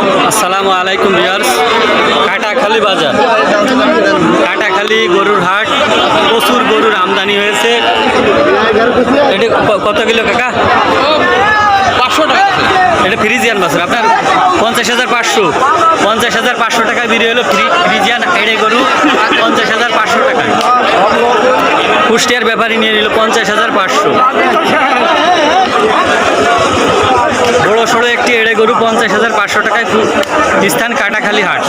আসসালামু আলাইকুম ভিউয়ার্স। কাটাখালি বাজার। কাটাখালি গরুর হাট প্রচুর গরুর আমদানি হয়েছে। এটা কত কিলো কাকা? পাঁচশো টাকা। এটা ফ্রিজিয়ান বাজার আপনার পঞ্চাশ হাজার পাঁচশো। পঞ্চাশ হাজার পাঁচশো টাকায় বিক্রি হলো ফ্রি ফ্রিজিয়ান এড়ে গরু। পঞ্চাশ হাজার পাঁচশো টাকায়। কুষ্টিয়ার ব্যাপারী নিয়ে নিল পঞ্চাশ হাজার পাঁচশো বড় সড়ো একটি এড়ে গরু পঞ্চাশ হাজার পাঁচশো টাকায় কু- স্থান কাটাখালি হাট।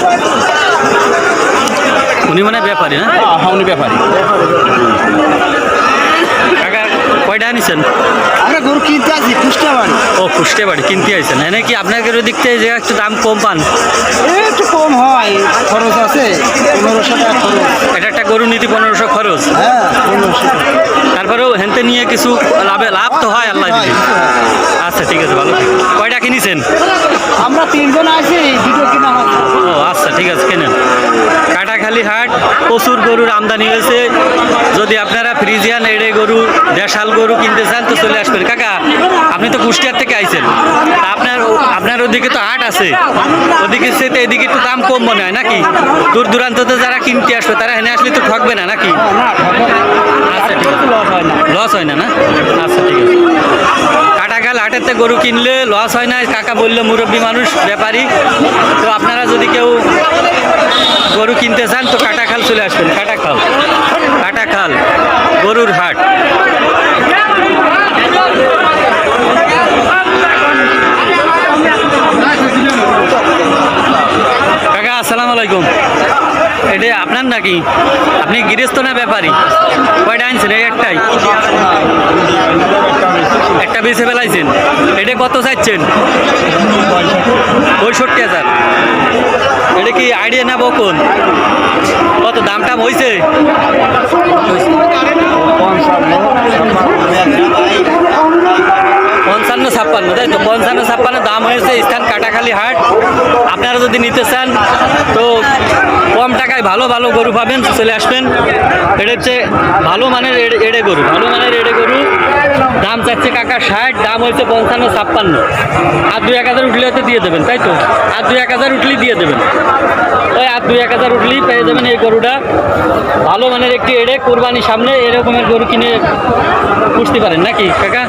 উনি মানে ব্যাপারী না? হাউনি ব্যাপারী। কাকা কয়টা আনিছেন? আমরা গরু কিনতে আছি কুষ্টিয়া বাড়ি ও কুষ্টিয়া বাড়ি কিনতে আইছেন। এনে কি আপনাদের দিক থেকে যে একটু দাম কম পান? একটু কম হয় খরচ আছে পনেরোশো টাকা খরচ। এটা একটা গরু নীতি পনেরোশো খরচ। হ্যাঁ পনেরোশো তারপরেও হেনতে নিয়ে কিছু লাভে লাভ তো হয়। আচ্ছা ঠিক আছে ভালো কয়টা কিনেছেন? আমরা তিনজন আছি দুটো কিনা ও আচ্ছা ঠিক আছে কেনেন। কাটাখালি হাট প্রচুর গরুর আমদানি হয়েছে। যদি আপনারা ফ্রিজিয়ান এড়ে গরু দেশাল গরু কিনতে চান তো চলে আসবেন। কাকা আপনি তো কুষ্টিয়ার থেকে আইছেন। আপনার আপনার ওদিকে তো হাট আছে। ওদিকে সে তো এদিকে একটু দাম কম মনে হয় নাকি? দূর দূরান্ততে যারা কিনতে আসবে তারা এনে আসলে তো ঠকবে না নাকি? আচ্ছা ঠিক আছে। লস হয় না। লস হয় না? আচ্ছা ঠিক আছে। হাটেতে গরু কিনলে লস হয় না। কাকা বলল, মুরব্বী মানুষ, ব্যাপারী। তো আপনারা যদি কেউ গরু কিনতে চান, তো কাটাখাল চলে আসবেন। কাটাখাল। কাটাখাল, গরুর হাট। কাকা, আসসালামু আলাইকুম। এটা আপনার নাকি? আপনি গৃহস্থ না ব্যাপারী? কয়টা আনছেন? এই একটাই। একটা বেছে ফেলাইছেন? এটা কত চাইছেন পঁয়ষট্টি হাজার। এটা কি আইডিয়া নেব কোন কত দাম টাম হয়েছে পঞ্চান্ন ছাপ্পান্ন, তাই তো? পঞ্চান্ন ছাপ্পান্ন দাম হয়েছে স্থান কাটাখালি হাট। আপনারা যদি নিতে চান, তো কম টাকায় ভালো ভালো গরু পাবেন, চলে আসবেন। এটা হচ্ছে ভালো মানের এড়ে এড়ে গরু, ভালো মানের এড়ে গরু। দাম চাচ্ছে কাকা ষাট, দাম হয়েছে পঞ্চান্ন, ছাপ্পান্ন। আর দুই এক হাজার উঠলে হয়তো দিয়ে দেবেন, তাই তো? আর দুই এক হাজার উঠলেই দিয়ে দেবেন। ওই আর দুই এক হাজার উঠলেই পেয়ে যাবেন এই গরুটা। ভালো মানের একটি এড়ে কোরবানির সামনে এরকমের গরু কিনে পুষতে পারেন, নাকি কাকা?